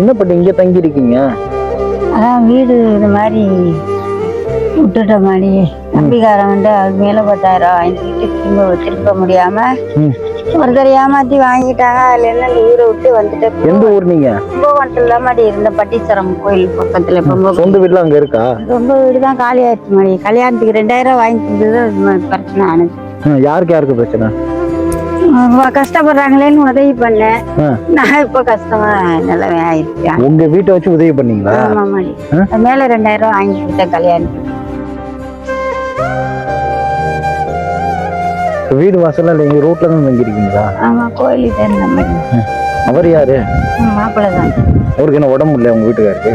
என்ன பண்ணி இங்க தங்கி இருக்கீங்க அதான் வீடு இது மாதிரி விட்டுட்ட மாதிரி. நம்பிக்காரன் வந்து அது மேல பத்தாயிரம் வாங்கிட்டு திரும்ப வச்சிருக்க முடியாம. ஒருத்தர் ஏமாத்தி வாங்கிட்டாங்க. அதுல இருந்து அந்த ஊரை விட்டு வந்துட்டு எந்த ஊர் நீங்க? கும்பகோணத்துல மாதிரி இருந்த பட்டீஸ்வரம் கோயில் பக்கத்துல சொந்த வீட்டுல அங்க இருக்கா? ரொம்ப வீடு தான் காலி ஆயிடுச்சு மாதிரி கல்யாணத்துக்கு ரெண்டாயிரம் வாங்கிட்டு அது மாதிரி பிரச்சனை ஆனது. யாருக்கு யாருக்கு பிரச்சனை? கஷ்டப்படுறாங்களேன்னு உதவி பண்ணேன். நான் இப்ப கஷ்டமா நிலைமை ஆயிடுச்சு உங்க வீட்டை வச்சு உதவி பண்ணீங்களா? ஆமா மேல ரெண்டாயிரம் ரூபாய் வாங்கி கொடுத்தேன் கல்யாணத்துக்கு. வீடு வாசல்ல இல்ல எங்க ரோட்ல தான் தங்கி இருக்கீங்களா ஆமா கோயிலுக்கு மாதிரி. அவர் யாரு? மாப்பிள்ளை தான். அவருக்கு என்ன உடம்பு இல்லையா உங்க வீட்டுக்காருக்கு?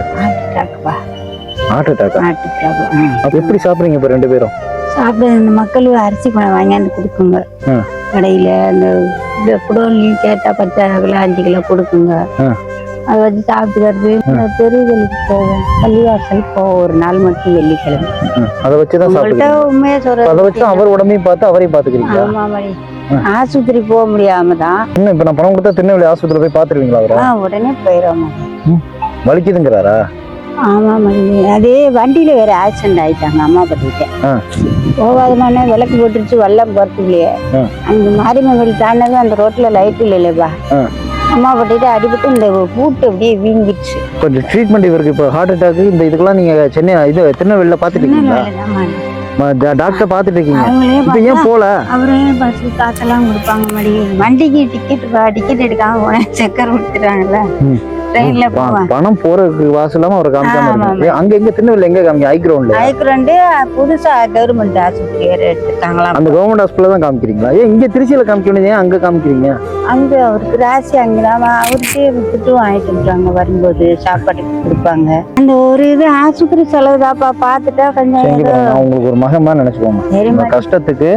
ஹார்ட் அட்டாக்கா ஆட்டுட்டாக்கு அப்ப எப்படி சாப்பிடுறீங்க இப்ப ரெண்டு பேரும்? சாப்பிட இந்த மக்கள் அரிசி பணம் வாங்கியாந்து கொடுக்குங்க. கடையில அந்த இந்த குடோன்லையும் கேட்டா பத்து கிலோ அஞ்சு கிலோ கொடுக்குங்க. அதை வச்சு சாப்பிட்டுக்கிறது தெருவுகளுக்கு போவோம். பள்ளிவாசலுக்கு போவோம். ஒரு நாள் மட்டும் வெள்ளிக்கிழமை. அதை வச்சுதான் உங்கள்கிட்ட சாப்பிடுறீங்க உண்மையா அதை வச்சு அவர் உடம்பையும் பார்த்து அவரையும் பாத்துக்கிறீங்களா ஆமா மாதிரி ஆஸ்பத்திரி போக முடியாம தான். இன்னும் இப்ப நான் பணம் கொடுத்தா திருநெல்வேலி ஆஸ்பத்திரியில போய் பாத்துருவீங்களா அவரை? உடனே போயிடும் வலிக்குதுங்கிறாரா? ஆமா மணி அதே வண்டியில வேற ஆக்சிடென்ட் ஆயிட்டாங்க அம்மா பத்திட்டு. போகாதமான விளக்கு போட்டுருச்சு வெள்ளம் ஆ. அந்த மாரியம்மன் தாண்டது அந்த ரோட்ல லைட் இல்லைல்லப்பா. அம்மா பட்டிட்டு அடிபட்டு இந்த பூட்டு அப்படியே வீங்கிடுச்சு. கொஞ்சம் ட்ரீட்மெண்ட் இவருக்கு இப்போ ஹார்ட் அட்டாக் இந்த இதுக்கெல்லாம் நீங்க சென்னை இது திருநெல்வேலியில பாத்துட்டு இருக்கீங்களா டாக்டர் பாத்துட்டு இருக்கீங்க இப்போ ஏன் போல அவரே பஸ் காசெல்லாம் கொடுப்பாங்க மடி. வண்டிக்கு டிக்கெட் டிக்கெட் எடுக்காம போனேன். செக்கர் கொடுத்துட்டாங்கல்ல. ட்ரெயின்ல ப- போவேன். பணம் போறதுக்கு வாசலாம அவரை காமிக்காம இருக்கு அங்க எங்க திருநெல்வேலி எங்க காமிக்க ஹை கிரவுண்ட்ல அதுக்கு புதுசா கவர்மெண்ட் ஆஸ்பத்திரி வேற எடுத்துட்டாங்களாம். அந்த கவர்மெண்ட் ஹாஸ்பிட்டல் தான் காமிக்கிறீங்களா? ஏன் இங்க திருச்சியில காமிக்க வேண்டியது அங்க காமிக்கிறீங்க? அங்க அவருக்கு ராசி அங்கதான் அவருக்கே விட்டுட்டு வாங்கிட்டு வந்துருவாங்க வரும்போது சாப்பாடு கொடுப்பாங்க. அந்த ஒரு இது ஆஸ்பத்திரி செலவு தாப்பா பார்த்துட்டா கொஞ்சம் உங்களுக்கு ஒரு மகமா நினைச்சுக்கோங்க. மாதிரி. கஷ்டத்துக்கு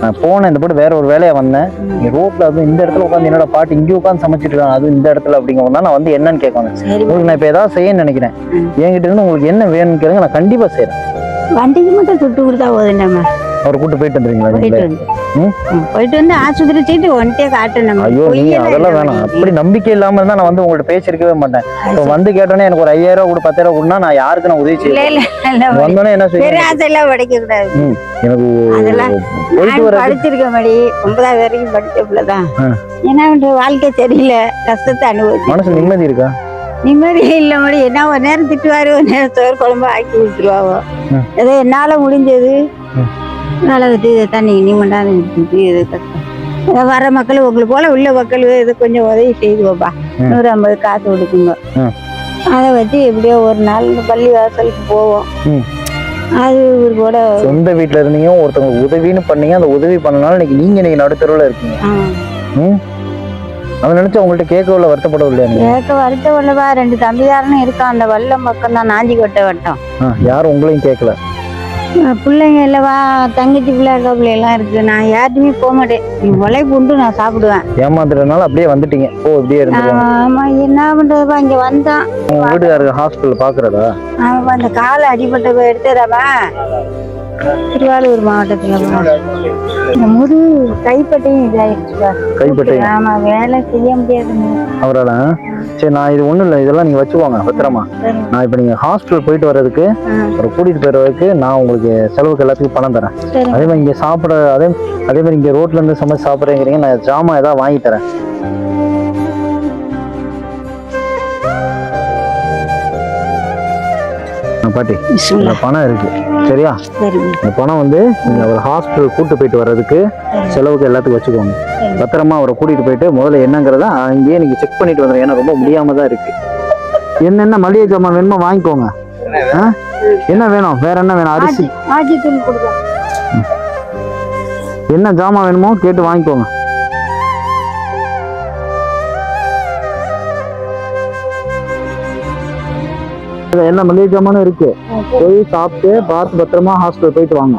நான் போனேன் இந்த போட்டு வேற ஒரு வேலையா வந்தேன். ரோட்ல அது இந்த இடத்துல உட்காந்து என்னோட பாட்டு இங்க உட்காந்து சமைச்சிட்டு இருக்காங்க அது இந்த இடத்துல அப்படிங்க நான் வந்து என்னன்னு கேட்கணும். உங்களுக்கு நான் இப்ப ஏதாவது செய்யணும்னு நினைக்கிறேன். என்கிட்ட இருந்து உங்களுக்கு என்ன வேணும்னு கேளுங்க நான் கண்டிப்பா செய்யறேன் வண்டிக்கு மட்டும் துட்டு கொடுத்தா போதும் நம்ம அவரை கூட்டு போயிட்டு வந்துருங்களா போயிட்டு? வந்து. ஆஸ்பத்திரி சீட்டு ஒன்ட்டே காட்டு நம்ம. ஐயோ பொய்யெல்லாம் அதெல்லாம் வேணாம். மணி. அப்படி நம்பிக்கை இல்லாம இருந்தா நான் வந்து உங்கள்ட்ட பேசிருக்கவே மாட்டேன். இப்போ வந்து கேட்டோன்னே எனக்கு ஒரு ஐயாயிரம் ரூபா கொடு பத்தாயிரம் கொடுனா நான் யாருக்கு நான் உதவி மணி. வந்தோடனே என்ன செய்ய ஆசையெல்லாம் படிக்க கூடாது. எனக்கு அதெல்லாம் போயிட்டு வர படிச்சிருக்க மடி. ஒன்பதாவது வரைக்கும் படிச்ச பிள்ளைதான். பண்ற வாழ்க்கை சரியில்லை. கஷ்டத்தை அனுபவிச்சு மனசு நிம்மதி இருக்கா? நிம்மதியே இல்லை மடி. என்ன ஒரு நேரம் திட்டுவாரு ஒரு நேரம் சோறு குழம்பு ஆக்கி கொடுத்துருவாவோ ம். ஏதோ என்னால முடிஞ்சது. விட்டு தண்ணி இது கஷ்டம் ஏதோ வர மக்கள் உங்களுக்கு போல உள்ள மக்கள் இது கொஞ்சம் உதவி செய்துவோப்பா. நூறு ஐம்பது காசு கொடுக்குங்க. அதை வச்சு எப்படியோ ஒரு நாள் பள்ளி வாசலுக்கு போவோம். அது இவர் கூட சொந்த வீட்ல இருந்தீங்க ஒருத்தவங்க உதவின்னு பண்ணீங்க அந்த உதவி பண்ணனால இன்னைக்கு நீங்க இன்னைக்கு நடுத்தருவுல இருக்கீங்க. ம்? அதை நினைச்சு உங்கள்ட்ட கேட்கவில்லை வருத்தப்பட இல்லையா கேட்க வருத்தம் இல்லவா ரெண்டு தம்பியாருன்னு இருக்கான். அந்த வல்லம் பக்கம் தான் நாஞ்சிக்கோட்டை வட்டம். யாரும் உங்களையும் கேட்கல. பிள்ளைங்க இல்லவா தங்கச்சி பிள்ளை அக்கா பிள்ளை எல்லாம் இருக்கு. நான் யார்ட்டுமே போக மாட்டேன். நீ உழைப்பு உண்டு நான் சாப்பிடுவேன். ஏமாந்துட்டனால அப்படியே வந்துட்டீங்க. ஓ இப்படியே இருந்துருவாங்க ஆமா என்ன பண்றதுப்பா இங்க வந்தான். உங்க வீட்டுக்காரருக்கு ஹாஸ்பிட்டல் பாக்குறதா அவன் அந்த காலை அடிபட்ட போய் திருவாரூர் மாவட்டத்துல முது கைப்பட்டையும் இதாயிருச்சுப்பா கைப்பட்டை ஆமா வேலை செய்ய முடியாதுங்க அவரால சரி நான் இது ஒண்ணும் இல்லை இதெல்லாம் நீங்க வச்சுக்கோங்க பத்திரமா. நான் இப்போ நீங்க ஹாஸ்பிட்டல் போயிட்டு வர்றதுக்கு ஒரு கூட்டிட்டு போயிடுறதுக்கு நான் உங்களுக்கு செலவுக்கு எல்லாத்துக்கும் பணம் தரேன். அதே மாதிரி இங்க சாப்பிட அதே அதே மாதிரி இங்க ரோட்ல இருந்து சமைச்சு சாப்பிட்றேங்கிறீங்க நான் ஜாமான் ஏதாவது வாங்கி தரேன். பாட்டி இந்த. பணம் இருக்கு சரியா சரி இந்த பணம் வந்து நீங்க ஒரு ஹாஸ்பிட்டல் கூட்டு போயிட்டு வர்றதுக்கு. செலவுக்கு எல்லாத்துக்கும் வச்சுக்கோங்க. பத்திரமா அவரை கூட்டிட்டு போயிட்டு முதல்ல என்னங்கிறத அங்கேயே நீங்க செக் பண்ணிட்டு வந்துடுங்க ஏன்னா ரொம்ப முடியாம தான் இருக்கு என்னென்ன மளிகை ஜாமான் வேணுமோ வாங்கிக்கோங்க ஆ? என்ன வேணும் வேற என்ன வேணும் அரிசி என்ன ஜாமான் வேணுமோ கேட்டு வாங்கிக்கோங்க என்ன மளிகை ஜாமானும் இருக்கு. போய் சாப்பிட்டு பார்த்து பத்திரமா ஹாஸ்பிட்டல் போயிட்டு வாங்க.